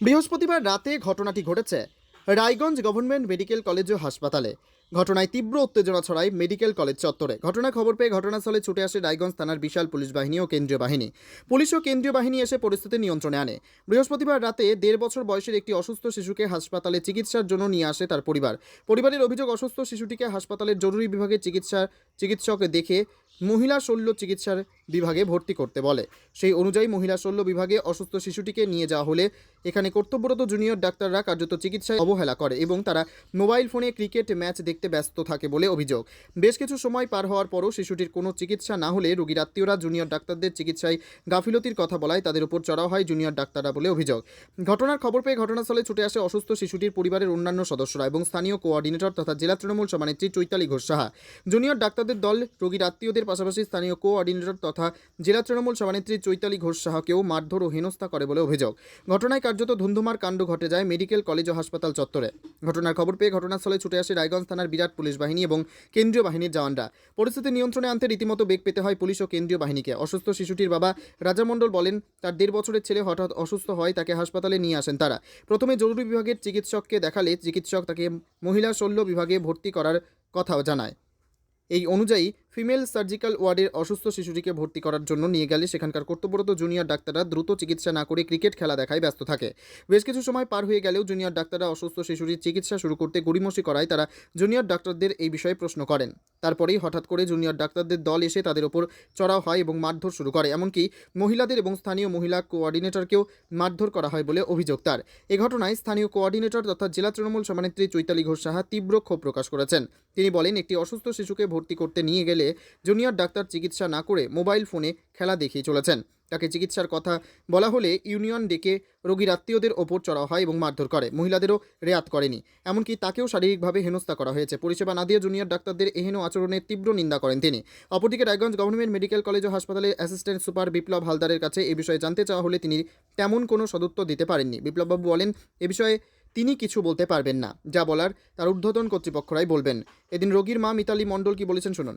বৃহস্পতিবার রাতে ঘটনাটি ঘটেছে। রায়গঞ্জ গভর্নমেন্ট মেডিকেল কলেজ ও হাসপাতালে। ঘটনায় তীব্র উত্তেজনা ছড়ায় মেডিকেল কলেজ চত্বরে। ঘটনা খবর পেয়ে ঘটনাস্থলে ছুটে আসে রায়গঞ্জ থানার বিশাল পুলিশ বাহিনী ও কেন্দ্রীয় বাহিনী। পুলিশ ও কেন্দ্রীয় বাহিনী এসে পরিস্থিতি নিয়ন্ত্রণে আনে। বৃহস্পতিবার রাতে দেড় বছর বয়সের একটি অসুস্থ শিশুকে হাসপাতালে চিকিৎসার জন্য নিয়ে আসে তার পরিবার। পরিবারের অভিযোগ, অসুস্থ শিশুটিকে হাসপাতালের জরুরি বিভাগে চিকিৎসার চিকিৎসক দেখে মহিলা শল্য চিকিৎসার বিভাগে ভর্তি করতে বলে। সেই অনুযায়ী মহিলা শল্য বিভাগে অসুস্থ শিশুটিকে নিয়ে যাওয়া হলে এখানে কর্তব্যরত জুনিয়র ডাক্তাররা কার্যত চিকিৎসায় অবহেলা করে এবং তারা মোবাইল ফোনে ক্রিকেট ম্যাচ দেখতে ব্যস্ত থাকে বলে অভিযোগ। বেশ কিছু সময় পার হওয়ার পরও শিশুটির কোনো চিকিৎসা না হলে রোগীর আত্মীয়রা জুনিয়র ডাক্তারদের চিকিৎসায় গাফিলতির কথা বলায় তাদের উপর চড়াও হয় জুনিয়র ডাক্তাররা বলে অভিযোগ। ঘটনার খবর পেয়ে ঘটনাস্থলে ছুটে আসে অসুস্থ শিশুটির পরিবারের অন্যান্য সদস্যরা এবং স্থানীয় কোঅর্ডিনেটর তথা জেলা তৃণমূল সভানেত্রী চৈতালি ঘোষ সাহা। জুনিয়র ডাক্তারদের দল রোগীর আত্মীয়দের পাশাপাশি স্থানীয় কোঅর্ডিনেটর তথা জেলা তৃণমূল সভানেত্রী চৈতালি ঘোষ সাহাকেও মারধর ও হেনস্থা করে বলে অভিযোগ। ঘটনায় কার্যত ধুন্ধুমার কাণ্ড ঘটে যায় মেডিকেল কলেজ ও হাসপাতাল চত্বরে। ঘটনার খবর পেয়ে ঘটনাস্থলে ছুটে আসে রায়গঞ্জ থানার বিরাট পুলিশ বাহিনী এবং কেন্দ্রীয় বাহিনীর জওয়ানরা। পরিস্থিতি নিয়ন্ত্রণে আনতে রীতিমতো বেগ পেতে হয় পুলিশ ও কেন্দ্রীয় বাহিনীকে। অসুস্থ শিশুটির বাবা রাজা মণ্ডল বলেন, তার দেড় বছরের ছেলে হঠাৎ অসুস্থ হয়, তাকে হাসপাতালে নিয়ে আসেন তারা। প্রথমে জরুরি বিভাগের চিকিৎসককে দেখালে চিকিৎসক তাকে মহিলা শল্য বিভাগে ভর্তি করার কথা জানায়। এই অনুযায়ী ফিমেল সার্জিক্যাল ওয়ার্ডের অসুস্থ শিশুটিকে ভর্তি করার জন্য নিয়ে গেলে সেখানকার কর্তব্যরত জুনিয়র ডাক্তাররা দ্রুত চিকিৎসা না করে ক্রিকেট খেলা দেখায় ব্যস্ত থাকে। বেশ কিছু সময় পার হয়ে গেলেও জুনিয়র ডাক্তাররা অসুস্থ শিশুটির চিকিৎসা শুরু করতে গড়িমসি করায় তারা জুনিয়র ডাক্তারদের এই বিষয়ে প্রশ্ন করেন। তারপরেই হঠাৎ করে জুনিয়র ডাক্তারদের দল এসে তাদের ওপর চড়াও হয় এবং মারধর শুরু করে। এমনকি মহিলাদের এবং স্থানীয় মহিলা কোঅর্ডিনেটরকেও মারধর করা হয় বলে অভিযোগ তার। এ ঘটনায় স্থানীয় কোঅর্ডিনেটর তথা জেলা তৃণমূল সভানেত্রী চৈতালি ঘোষ সাহা তীব্র ক্ষোভ প্রকাশ করেছেন। তিনি বলেন, একটি অসুস্থ শিশুকে ভর্তি করতে নিয়ে গেলে জুনিয়র ডাক্তার চিকিৎসা না করে মোবাইল ফোনে খেলা দেখিয়ে চলেছেন। তাকে চিকিৎসার কথা বলা হলে ইউনিয়ন ডেকে রোগীর আত্মীয়দের ওপর চড়া হয় এবং মারধর করে। মহিলাদেরও রেয়াত করেনি। এমনকি তাকেও শারীরিকভাবে হেনস্থা করা হয়েছে। পরিষেবা না দিয়ে জুনিয়র ডাক্তারদের এহেন আচরণের তীব্র নিন্দা করেন তিনি। অপরদিকে রায়গঞ্জ গভর্নমেন্ট মেডিকেল কলেজ ও হাসপাতালের অ্যাসিস্ট্যান্ট সুপার বিপ্লব হালদারের কাছে এ বিষয়ে জানতে চাওয়া হলে তিনি তেমন কোনো সদুত্তর দিতে পারেননি। বিপ্লববাবু বলেন, এ বিষয়ে তিনি কিছু বলতে পারবেন না। যা বলার তার ঊর্ধ্বতন কর্তৃপক্ষরাই বলবেন। এদিন রোগীর মা মিতালি মণ্ডল কি বলেছেন শুনুন।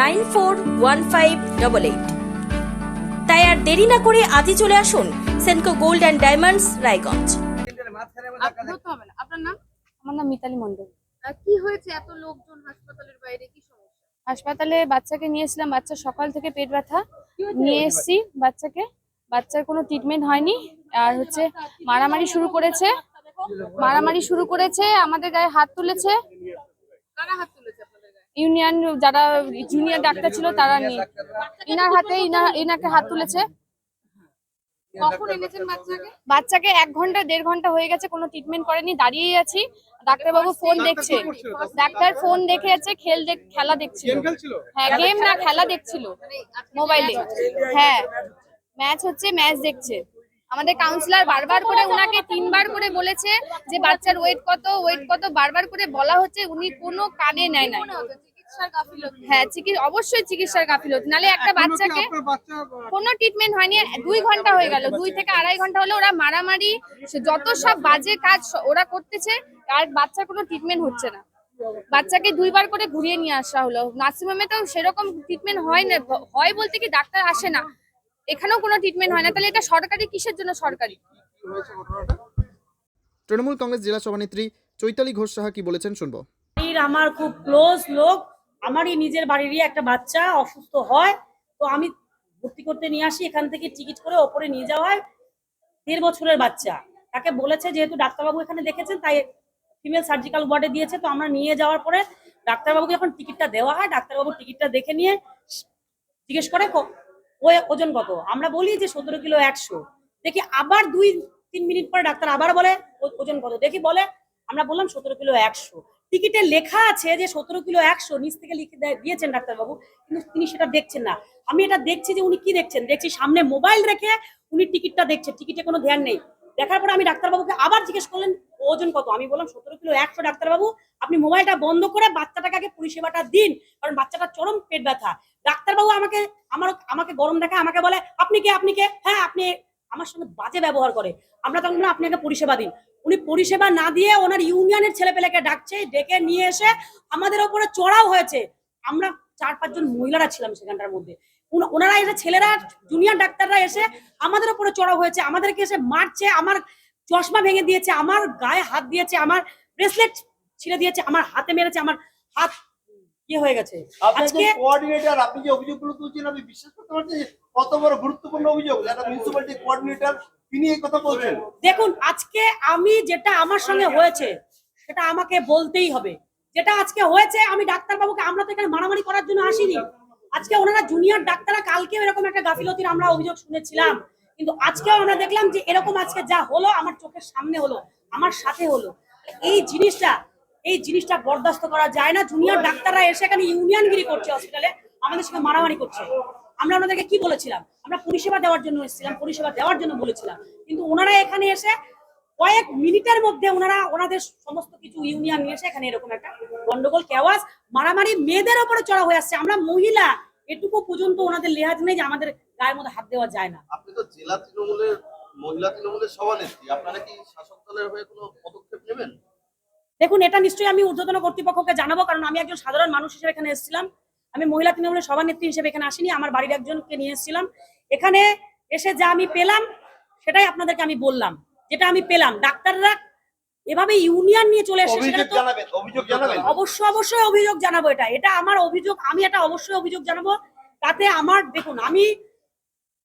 nine four one five double eight. তাই আর দেরি না করে আজই চলে আসুন Senco gold and diamonds Raiganj. হবে না। আপনার নাম? আমার নাম মিতালি মন্ডল কি হয়েছে এত লোকজন হাসপাতালের বাইরে? কি সমস্যা? হাসপাতালে বাচ্চাকে নিয়ে এসেছিলাম বাচ্চা সকাল থেকে পেট ব্যথা। নিয়ে এসেছি বাচ্চাকে। বাচ্চার কোনো ট্রিটমেন্ট হয়নি। আর হচ্ছে মারামারি শুরু করেছে। মারামারি শুরু করেছে আমাদের গায়ে হাত তুলেছে। কারা হাত ইউনিয়ন যারা জুনিয়র ডাক্তার ছিল তারা নেই ইনার হাতে ইনাকে হাত তুলেছে। বাচ্চাকে? এক ঘণ্টা দেড় ঘণ্টা হয়ে গেছে কোনো ট্রিটমেন্ট করেনি দাঁড়িয়ে আছি। ডাক্তারবাবু ফোন দেখছে। ডাক্তার ফোন দেখে আছে খেল দেখ খেলা দেখছিল। হ্যাঁ গেম না খেলা দেখছিল। মোবাইলে হ্যাঁ ম্যাচ হচ্ছে ম্যাচ দেখছে। আমাদের কাউন্সিলর বারবার করে উনাকে তিনবার করে বলেছে যে বাচ্চার ওয়েট কত ওয়েট কত বারবার করে বলা হচ্ছে উনি কোনো কানে নেয় না হ্যাঁ অবশ্যই চিকিৎসার গাফিলতি নালে একটা বাচ্চাকে কোনো ট্রিটমেন্ট হয়নি। দুই ঘণ্টা হয়ে গেল। দুই থেকে আড়াই ঘণ্টা হলো ওরা মারামারি যত সব বাজে কাজ ওরা করতেছে আর বাচ্চার কোনো ট্রিটমেন্ট হচ্ছে না। বাচ্চাকে দুইবার করে ঘুরিয়ে নিয়ে আসা হলো। নার্সিংহোমে তো সেরকম ট্রিটমেন্ট হয় না। হয় বলতে কি ডাক্তার আসে না। এখানেও কোনো ট্রিটমেন্ট হয় না। তাহলে এটা সরকারি কিসের জন্য সরকারি? তৃণমূল কংগ্রেস জেলা সভানেত্রী চৈতালি ঘোষ সাহা কি বলেছেন শুনব। আমার খুব ক্লোজ লোক আমারই নিজের বাড়িরই একটা বাচ্চা অসুস্থ হয়। তো আমি ভর্তি করতে নিয়ে আসি এখান থেকে টিকিট করে ওপরে নিয়ে যাওয়া হয় দেড় বছরের বাচ্চা। তাকে বলেছে যেহেতু ডাক্তারবাবু এখানে দেখেছেন তাই ফিমেল সার্জিক্যাল ওয়ার্ডে দিয়েছে তো আমরা নিয়ে যাওয়ার পরে ডাক্তারবাবুকে যখন টিকিটটা দেওয়া হয় ডাক্তারবাবু টিকিটটা দেখে নিয়ে জিজ্ঞেস করে ওজন কত? আমরা বলি যে সতেরো কিলো একশো। দেখি আবার দুই, তিন মিনিট পরে ডাক্তার আবার বলে ওজন কত? দেখি বলে, আমরা বললাম সতেরো কিলো একশো। টিকিটে লেখা আছে যে সতেরো কিলো একশো, নিচ থেকে লিখে দেয়- দিয়েছেন ডাক্তারবাবু, কিন্তু তিনি সেটা দেখছেন না। আমি এটা দেখছি যে উনি কি দেখছেন? দেখছি সামনে মোবাইল রেখে উনি টিকিটটা দেখছেন টিকিটে কোনো ধ্যান নেই। দেখার পরে আমি ডাক্তারবাবুকে আবার জিজ্ঞেস করলেন ওজন কত? আমি বললাম সতেরো কিলো, একশো ডাক্তারবাবু, আপনি মোবাইলটা বন্ধ করে বাচ্চাটাকে আগে পরিষেবাটা দিন, কারণ বাচ্চাটা চরম পেট ব্যথা। ডাক্তারবাবু আমাকে, আমার, আমাকে গরম দেখা আমাকে বলে, আপনি কে আপনি কে? হ্যাঁ আপনি আমার সঙ্গে বাজে ব্যবহার করে। আমরা তখন আপনি আগে পরিষেবা দিন। উনি পরিষেবা না দিয়ে ওনার ইউনিয়নের ছেলেপেলেকে ডাকছে, ডেকে নিয়ে এসে আমাদের ওপরে চড়াও হয়েছে। আমরা চার, পাঁচজন মহিলারা ছিলাম সেখানটার মধ্যে। ওনারা এসে ছেলেরা, জুনিয়র ডাক্তাররা এসে আমাদের উপরে চড়াও হয়েছে। আমাদেরকে এসে মারছে, আমার চশমা ভেঙে দিয়েছে আমার গায়ে হাত দিয়েছে আমার ব্রেসলেট ছিঁড়ে দিয়েছে আমার হাতে মেরেছে আমার হাত কি হয়ে গেছে। আজকে কোঅর্ডিনেটর আপনি যে অভিযোগগুলো তুলছেন আমি বিশ্বাস করতে পারছি কত বড় গুরুত্বপূর্ণ অভিযোগ একটা মিউনিসিপ্যালিটি কোঅর্ডিনেটর তিনি এই কথা বলছেন। দেখুন আজকে আমি যেটা আমার সঙ্গে হয়েছে সেটা আমাকে বলতেই হবে। যেটা আজকে হয়েছে আমি ডাক্তারবাবুকে আমরা তো এখানে মারামারি করার জন্য আসিনি। আজকে ওনারা জুনিয়র ডাক্তাররা কালকে এরকম একটা গাফিলতির আমরা অভিযোগ শুনেছিলাম। কিন্তু আজকেও আমরা দেখলাম যে এরকম আজকে যা হলো, আমার চোখের সামনে হলো, আমার সাথে হলো। এই জিনিসটা এই জিনিসটা বরদাস্ত করা যায় না। জুনিয়র ডাক্তাররা এসে এখানে ইউনিয়নগিরি করছে হসপিটালে আমাদের সঙ্গে মারামারি করছে। আমরা ওনাদেরকে কি বলেছিলাম? আমরা পরিষেবা দেওয়ার জন্য এসেছিলাম, পরিষেবা দেওয়ার জন্য বলেছিলাম। কিন্তু ওনারা এখানে এসে কয়েক মিনিটের মধ্যে ওনারা ওনাদের সমস্ত কিছু ইউনিয়ন নিয়ে এসে এখানে এরকম একটা গন্ডগোল কেওয়াজ মারামারি মেয়েদের ওপরে চড়া হয়ে আসছে। আমরা মহিলা এটুকু পর্যন্ত ওনাদের লেহাজ নেই যে আমাদের গায়ের মধ্যে হাত দেওয়া যায় না। আপনি তো জেলা তৃণমূলের মহিলা তৃণমূলের সভানেত্রী। আপনারা কি শাসক দলের হয়ে কোনো পদক্ষেপ নেবেন? দেখুন এটা নিশ্চয়ই আমি ঊর্ধ্বতন কর্তৃপক্ষকে জানাব কারণ আমি একজন সাধারণ মানুষ হিসেবে এখানে এসেছিলাম। আমি মহিলা তৃণমূলের সভানেত্রী হিসেবে এখানে আসিনি আমার বাড়ির একজনকে নিয়ে এসেছিলাম। এখানে এসে যা আমি পেলাম সেটাই আপনাদেরকে আমি বললাম। যেটা আমি পেলাম ডাক্তাররা এভাবে ইউনিয়ন নিয়ে চলে তো অভিযোগ জানাবেন। অবশ্যই অবশ্যই অভিযোগ জানাব এটা। এটা আমার অভিযোগ আমি এটা অবশ্যই অভিযোগ জানাব। তাতে আমার দেখুন আমি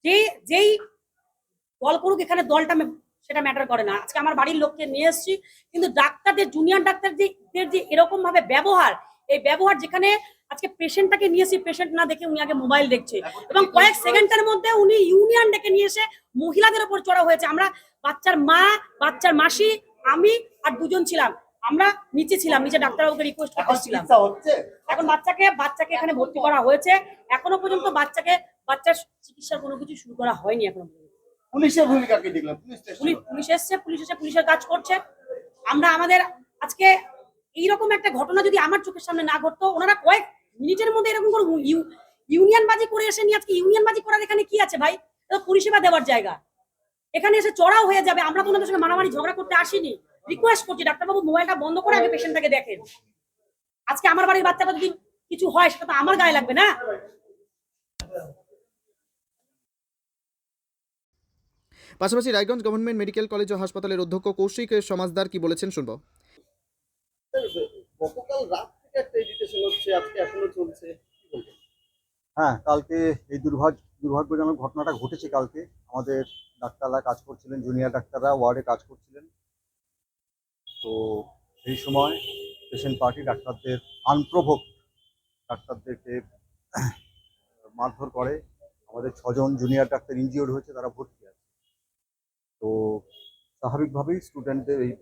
যে যেই দল করুক এখানে দলটা সেটা ম্যাটার করে না। আজকে আমার বাড়ির লোককে নিয়ে এসেছি কিন্তু ডাক্তারদের জুনিয়র ডাক্তারদের যে এরকম ভাবে ব্যবহার এই ব্যবহার যেখানে আজকে পেশেন্টটাকে নিয়ে এসে পেশেন্ট না দেখে উনি আগে মোবাইল দেখছে। এবং কয়েক সেকেন্ডের মধ্যে উনি ইউনিয়ন ডেকে নিয়ে এসে মহিলাদের উপর চড়া হয়েছে। আমরা বাচ্চার মা বাচ্চার মাসি আমি আর দুজন ছিলাম। আমরা নিচে ছিলাম নিচে ডাক্তারবাবুকে রিকোয়েস্ট এখন করতেছিলাম। এখন বাচ্চাকে বাচ্চাকে এখানে ভর্তি করা হয়েছে। এখনও পর্যন্ত বাচ্চাকে বাচ্চার চিকিৎসার কোনো কিছু শুরু করা হয়নি এখনও পর্যন্ত। পুলিশের ভূমিকা কি দেখলাম পুলিশ পুলিশ এসছে পুলিশ এসে পুলিশের কাজ করছে। আমরা আমাদের আজকে এইরকম একটা ঘটনা যদি আমার চোখের সামনে না ঘটতো ওনারা কয়েক মিনিটের মধ্যে এরকম করে ইউ- ইউনিয়ন বাজি করে এসে নিয়ে আজকে। ইউনিয়ন বাজি করার এখানে কি আছে ভাই? পরিষেবা দেওয়ার জায়গা। এখানে এসে চড়াও হয়ে যাবে। আমরা তো ওনাদের সঙ্গে মারামারি ঝগড়া করতে আসিনি। রিকোয়েস্ট করছি ডাক্তারবাবু মোবাইলটা বন্ধ করে আগে পেশেন্টটাকে দেখেন। আজকে আমার বাড়ির বাচ্চাটা যদি কিছু হয় সেটা তো আমার গায়ে লাগবে না? পাশাপাশি রায়গঞ্জ গভর্নমেন্ট মেডিকেল কলেজ ও হাসপাতালের অধ্যক্ষ কৌশিক সমাজদার কি বলেছেন শুনব। গতকাল রাত থেকে একটা এডিটেশন হচ্ছে আজকে এখনও চলছে। হ্যাঁ কালকে এই দুর্ভাগ্য দুর্ভাগ্যজনক ঘটনাটা ঘটেছে কালকে। আমাদের ডাক্তাররা কাজ করছিলেন জুনিয়র ডাক্তাররা ওয়ার্ডে কাজ করছিলেন। তো সেই সময় পেশেন্ট পার্টি ডাক্তারদের আনপ্রভোক ডাক্তারদেরকে মারধর করে। আমাদের ছজন জুনিয়র ডাক্তার ইনজিওর্ড হয়েছে, তারা ভর্তি আছে। তো স্বাভাবিকভাবেই স্টুডেন্টদের এই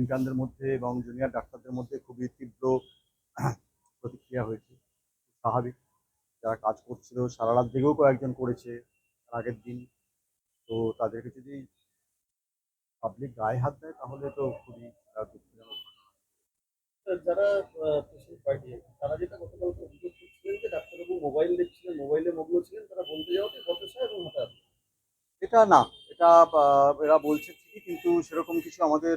ইন্টার্নদের মধ্যে এবং জুনিয়র ডাক্তারদের মধ্যে খুবই তীব্র প্রতিক্রিয়া হয়েছে। স্বাভাবিক, যারা কাজ করছিল, সারা রাত জেগেও কয়েকজন করেছে আগের দিন তো তাদেরকে যদি পাবলিক গায়ে হাত দেয় তাহলে তো খুবই দুঃখজনক যারা পেশেন্ট পার্টি তারা যেটা গতকাল অভিযোগ করছিলেন যে ডাক্তারবাবু মোবাইল দেখছিলেন মোবাইলে মগ্ন ছিলেন তারা বলতে যাওয়াতে বচসা এবং হঠাৎ? এটা না এটা এরা বলছে ঠিকই কিন্তু সেরকম কিছু আমাদের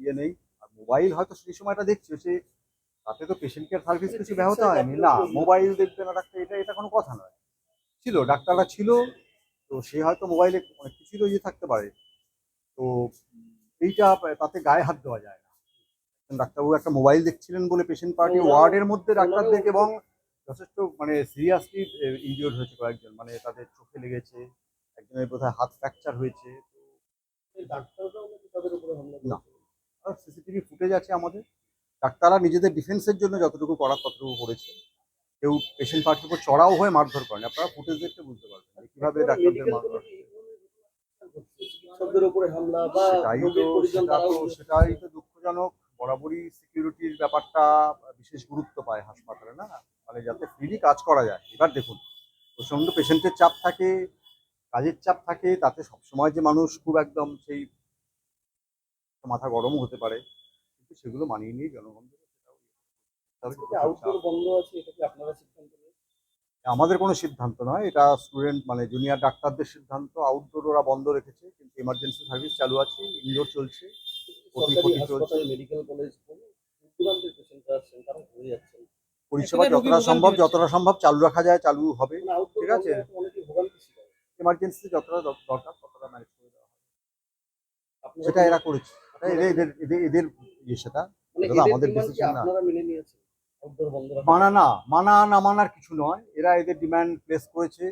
ইয়ে নেই। আর মোবাইল হয়তো সেই সময়টা দেখছে সে তাতে তো পেশেন্ট কেয়ার সার্ভিস কিছু ব্যাহত হয়নি। না মোবাইল দেখবে না ডাক্তার এটা এটা কোনো কথা নয়। ছিল ডাক্তাররা ছিল তো সে হয়তো মোবাইলে অনেক কিছুরও ইয়ে থাকতে পারে। তো এইটা তাতে গায়ে হাত দেওয়া যায় না। ডাক্তারবাবু একটা মোবাইল দেখছিলেন বলে পেশেন্ট পার্টি ওয়ার্ডের মধ্যে ডাক্তারদের এবং যথেষ্ট মানে সিরিয়াসলি ইনজিওর্ড হয়েছে কয়েকজন। মানে তাদের চোখে লেগেছে একজনের বোধহয় হাত ফ্র্যাকচার হয়েছে। না। সিসিটিভি ফুটেজ আছে আমাদের। ডাক্তাররা নিজেদের ডিফেন্সের জন্য যতটুকু করার ততটুকু করেছে। কেউ পেশেন্ট পার্টির উপর চড়াও হয়ে মারধর করেন। আপনারা ফুটেজ দেখতে বুঝতে পারবেন কীভাবে ডাক্তারদের মারধর সেটাই তো সেটা তো সেটাই তো দুঃখজনক। বরাবরই সিকিউরিটির ব্যাপারটা বিশেষ গুরুত্ব পায় হাসপাতালে না? মানে যাতে ফ্রিলি কাজ করা যায়। এবার দেখুন প্রচণ্ড পেশেন্টের চাপ থাকে কাজের চাপ থাকে তাতে সবসময় যে মানুষ খুব একদম সেই মাথা গরমও হতে পারে। কিন্তু সেগুলো মানিয়ে নিয়ে জনগণ আমাদের কোনো সিদ্ধান্ত নয় এটা স্টুডেন্ট মানে জুনিয়র ডাক্তারদের সিদ্ধান্ত আউটডোর ওরা বন্ধ রেখেছে কিন্তু এমার্জেন্সি সার্ভিস চালু আছে ইনডোর চলছে মেডিকেল কলেজ পরিষেবা যতটা সম্ভব যতটা সম্ভব চালু রাখা যায় চালু হবে মানে ঠিক আছে। অনেকে এমার্জেন্সি যতটা দরকার ততটা ম্যানেজ করে দেওয়া হবে। সেটা এরা করেছে। এটা এদের এদের এদের এদের ইয়ে সেটা আমাদের decision না। মেনে না মানা না মানার কিছু নয়। এরা এদের ডিমান্ড প্লেস করেছে।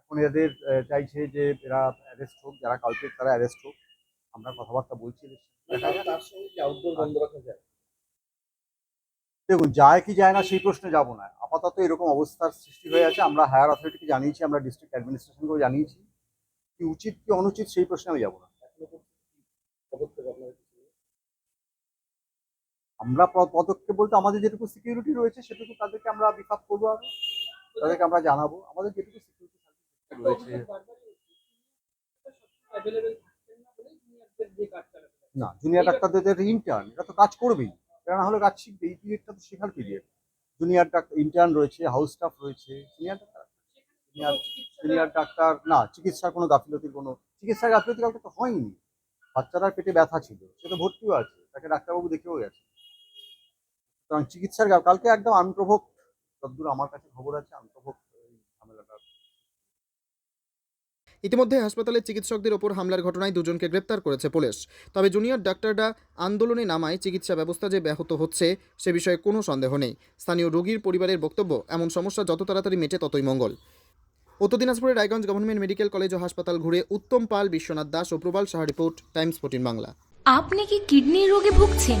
এখন এদের চাইছে যে এরা অ্যারেস্ট হোক যারা কালপেট তারা অ্যারেস্ট হোক। আমরা কথাবার্তা বলছি। দেখুন যায় কি যায় না সেই প্রশ্নে যাব না। আপাতত এরকম অবস্থার সৃষ্টি হয়ে আছে। আমরা হায়ার অথরিটিকে জানিয়েছি আমরা ডিস্ট্রিক্ট অ্যাডমিনিস্ট্রেশনকেও জানিয়েছি। কি উচিত কি অনুচিত সেই প্রশ্নে আমি যাব না এখনও পর্যন্ত কি পদক্ষেপ আপনারা কিছু নেন? আমরা পদক্ষেপ বলতে আমাদের যেটুকু সিকিউরিটি রয়েছে, সেটুকু তাদেরকে আমরা বিফাপ করব আরও তাদেরকে আমরা জানাব। আমাদের যেটুকু সিকিউরিটি রয়েছে। না জুনিয়র ডাক্তারদের ইন্টার্ন এটা তো কাজ করবেই। এরা না হলে কাজ শিখবে এই পিরিয়ডটা তো শেখার পিরিয়ড জুনিয়র ডাক্তার ইন্টার্ন রয়েছে হাউস স্টাফ রয়েছে সিনিয়র ডাক্তার সিনিয়র ডাক্তার, না, চিকিৎসার কোনো গাফিলতির কোনো, চিকিৎসার গাফিলতি কালকে তো হয়নি। বাচ্চাটার পেটে ব্যথা ছিল, সে তো ভর্তিও আছে। তাকে ডাক্তারবাবু দেখেও গেছে। সুতরাং চিকিৎসার কালকে একদম আনপ্রভোক যতদূর আমার কাছে খবর আছে আনপ্রভোক ঝামেলাটা। ইতিমধ্যে হাসপাতালের চিকিৎসকদের ওপর হামলার ঘটনায় দুজনকে গ্রেপ্তার করেছে পুলিশ। তবে জুনিয়র ডাক্তাররা আন্দোলনে নামায় চিকিৎসা ব্যবস্থা যে ব্যাহত হচ্ছে সে বিষয়ে কোনো সন্দেহ নেই। স্থানীয় রোগীর পরিবারের বক্তব্য এমন সমস্যা যত তাড়াতাড়ি মেটে ততই মঙ্গল। উত্তর দিনাজপুরের রায়গঞ্জ গভর্নমেন্ট মেডিকেল কলেজ ও হাসপাতাল ঘুরে উত্তম পাল বিশ্বনাথ দাস ও Prabal Saha report Times fourteen Bangla. আপনি কি কিডনি রোগে ভুগছেন?